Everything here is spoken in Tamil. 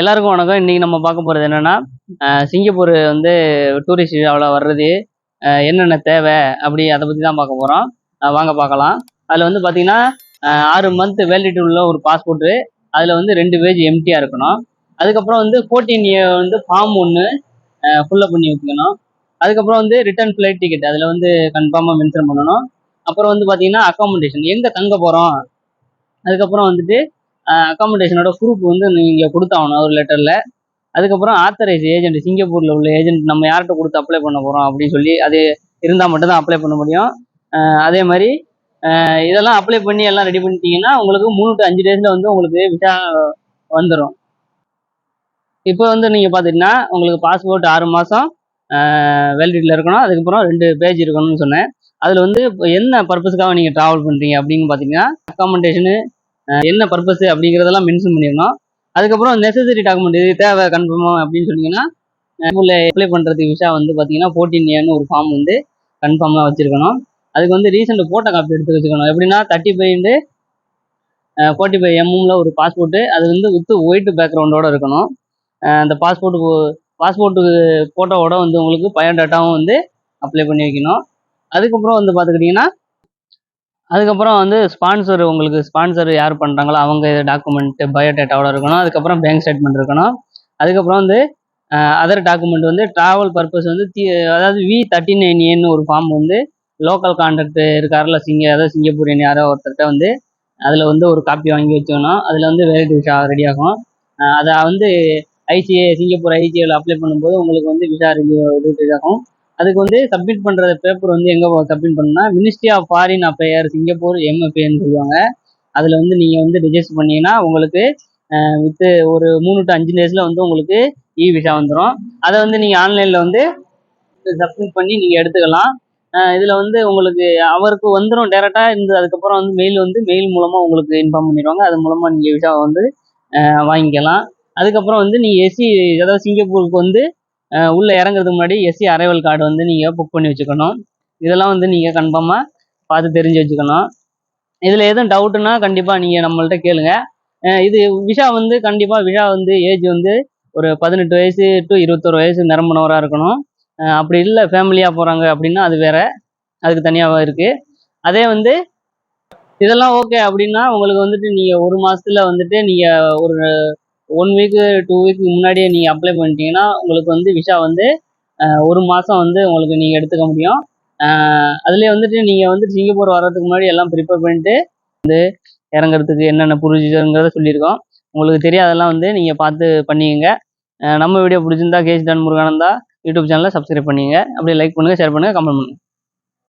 எல்லாருக்கும் வணக்கம். இன்றைக்கி நம்ம பார்க்க போகிறது என்னன்னா சிங்கப்பூர் வந்து டூரிஸ்ட் விழாவில் வர்றது என்னென்ன தேவை அப்படி அதை பற்றி தான் பார்க்க போகிறோம் வாங்க பார்க்கலாம். அதில் வந்து பார்த்தீங்கன்னா ஆறு மந்த் வேலிடிட்டி உள்ள ஒரு பாஸ்போர்ட்டு அதில் வந்து ரெண்டு பேஜ் எம்டியாக இருக்கணும். அதுக்கப்புறம் வந்து ஃபோர்டீன் வந்து ஃபார்ம் ஒன்று ஃபுல்லப் பண்ணி வச்சுக்கணும் அதுக்கப்புறம் வந்து ரிட்டர்ன் ஃப்ளைட் டிக்கெட் அதில் வந்து கன்ஃபார்மாக மென்ஷன் பண்ணணும். அப்புறம் வந்து பார்த்தீங்கன்னா அக்காமடேஷன் எங்கே தங்க போகிறோம் அதுக்கப்புறம் வந்துட்டு அக்காமடேஷனோட ப்ரூஃப் வந்து நீங்கள் கொடுத்தாகணும் ஒரு லெட்டரில் அதுக்கப்புறம் ஆத்தரைஸ் ஏஜென்ட் சிங்கப்பூரில் உள்ள ஏஜென்ட் நம்ம யார்கிட்ட கொடுத்து அப்ளை பண்ண போகிறோம் அப்படின்னு சொல்லி அது இருந்தால் மட்டும்தான் அப்ளை பண்ண முடியும். அதே மாதிரி இதெல்லாம் அப்ளை பண்ணி எல்லாம் ரெடி பண்ணிட்டீங்கன்னா உங்களுக்கு மூணு டு அஞ்சு டேஸில் வந்து உங்களுக்கு விசா வந்துடும் இப்போ வந்து நீங்கள் பார்த்துட்டிங்கன்னா உங்களுக்கு பாஸ்போர்ட் ஆறு மாதம் வேலிடிட்டியில் இருக்கணும். அதுக்கப்புறம் ரெண்டு பேஜ் இருக்கணும்னு சொன்னேன். அதில் வந்து இப்போ என்ன பர்பஸ்க்காக நீங்கள் ட்ராவல் பண்ணுறீங்க அப்படின்னு பார்த்தீங்கன்னா அக்காமடேஷனு என்ன பர்பஸ் அப்படிங்கிறதெல்லாம் மென்ஷன் பண்ணிடணும் அதுக்கப்புறம் நெசசரி டாக்குமெண்ட் இது தேவை கன்ஃபார்மாக அப்படின்னு சொன்னீங்கன்னா அப்ளை பண்ணுறதுக்கு விஷா வந்து பார்த்தீங்கன்னா ஃபோர்டீன் ஏன்னு ஒரு ஃபார்ம் வந்து கன்ஃபார்மாக வச்சுருக்கணும். அதுக்கு வந்து ரீசெண்ட் ஃபோட்டோ காப்பி எடுத்து வச்சுக்கணும். எப்படின்னா தேர்ட்டி ஃபைவ் ஃபோர்ட்டி ஃபைவ் எம்எம்ல ஒரு பாஸ்போர்ட்டு அது வந்து வித் ஒயிட் பேக்ரவுண்டோட இருக்கணும். அந்த பாஸ்போர்ட்டு பாஸ்போர்ட்டு ஃபோட்டோவோட வந்து உங்களுக்கு பயோடேட்டாவும் வந்து அப்ளை பண்ணி வைக்கணும். அதுக்கப்புறம் வந்து பார்த்துக்கிட்டிங்கன்னா அதுக்கப்புறம் வந்து ஸ்பான்சர் உங்களுக்கு ஸ்பான்சர் யார் பண்ணுறாங்களோ அவங்க டாக்குமெண்ட்டு பயோடேட்டாவோட இருக்கணும். அதுக்கப்புறம் பேங்க் ஸ்டேட்மெண்ட் இருக்கணும். அதுக்கப்புறம் வந்து அதர் டாக்குமெண்ட் வந்து ட்ராவல் பர்பஸ் வந்து தி அதாவது வி தேர்ட்டி நைன் ஏன்னு ஒரு ஃபார்ம் வந்து லோக்கல் கான்டாக்ட் இருக்காருல சிங்க அதாவது சிங்கப்பூரியன் யாரோ ஒருத்தர்கிட்ட வந்து அதில் வந்து ஒரு காப்பி வாங்கி வச்சுக்கணும். அதில் வந்து வேலிட் விஷா ரெடி ஆகும். அதை வந்து ஐசிஏ சிங்கப்பூர் ஐசிஏவில் அப்ளை பண்ணும்போது உங்களுக்கு வந்து விசா ரிவ்யூ இது ஆகும். அதுக்கு வந்து சப்மிட் பண்ணுற பேப்பர் வந்து எங்கே சப்மிட் பண்ணணும்னா ministry of foreign affair Singapore எம்எஃப்ஏன்னு சொல்லுவாங்க. அதில் வந்து நீங்கள் வந்து ரிஜிஸ்டர் பண்ணீங்கன்னா உங்களுக்கு வித்து ஒரு மூணு டு அஞ்சு டேஸில் வந்து உங்களுக்கு இ விசா வந்துடும் அதை வந்து நீங்கள் ஆன்லைனில் வந்து சப்மிட் பண்ணி நீங்கள் எடுத்துக்கலாம். இதில் வந்து உங்களுக்கு அவருக்கு வந்துடும் டேரெக்டாக இருந்து அதுக்கப்புறம் வந்து மெயில் வந்து மெயில் மூலமாக உங்களுக்கு இன்ஃபார்ம் பண்ணிடுவாங்க. அது மூலமாக நீங்கள் விசா வந்து வாங்கிக்கலாம். அதுக்கப்புறம் வந்து நீங்கள் எஸ்சி அதாவது சிங்கப்பூருக்கு வந்து உள்ளே இறங்குறதுக்கு முன்னாடி எஸ்சி அரைவல் கார்டு வந்து நீங்கள் புக் பண்ணி வச்சுக்கணும். இதெல்லாம் வந்து நீங்கள் கன்ஃபார்மாக பார்த்து தெரிஞ்சு வச்சுக்கணும். இதில் எதுவும் டவுட்டுன்னா கண்டிப்பாக நீங்கள் நம்மள்ட்ட கேளுங்க. இது விஷா வந்து கண்டிப்பாக விஷா வந்து ஏஜ் வந்து ஒரு பதினெட்டு வயசு டு இருபத்தொரு வயசு நிரம்பினவராக இருக்கணும். அப்படி இல்லை ஃபேமிலியாக போகிறாங்க அப்படின்னா அது வேற. அதுக்கு தனியாக இருக்குது அதே வந்து இதெல்லாம் ஓகே அப்படின்னா உங்களுக்கு வந்துட்டு நீங்கள் ஒரு மாதத்தில் வந்துட்டு நீங்கள் ஒரு ஒன் வீக்கு டூ வீக் முன்னாடியே நீங்கள் அப்ளை பண்ணிட்டீங்கன்னா உங்களுக்கு வந்து விஷா வந்து ஒரு மாதம் வந்து உங்களுக்கு நீங்கள் எடுத்துக்க முடியும். அதுலேயே வந்துட்டு நீங்கள் வந்துட்டு சிங்கப்பூர் வர்றதுக்கு முன்னாடி எல்லாம் ப்ரிப்பேர் பண்ணிட்டு வந்து இறங்குறதுக்கு என்னென்ன ப்ரொசீஜருங்கிறத சொல்லியிருக்கோம். உங்களுக்கு தெரியாதெல்லாம் வந்து நீங்கள் பார்த்து பண்ணிக்கங்க. நம்ம வீடியோ பிடிச்சிருந்தா கேஜ் டான் முருகானந்தா யூடியூப் சேனலை சப்ஸ்கிரைப் பண்ணிங்க அப்படியே லைக் பண்ணுங்கள் ஷேர் பண்ணுங்கள் கமெண்ட் பண்ணுங்கள்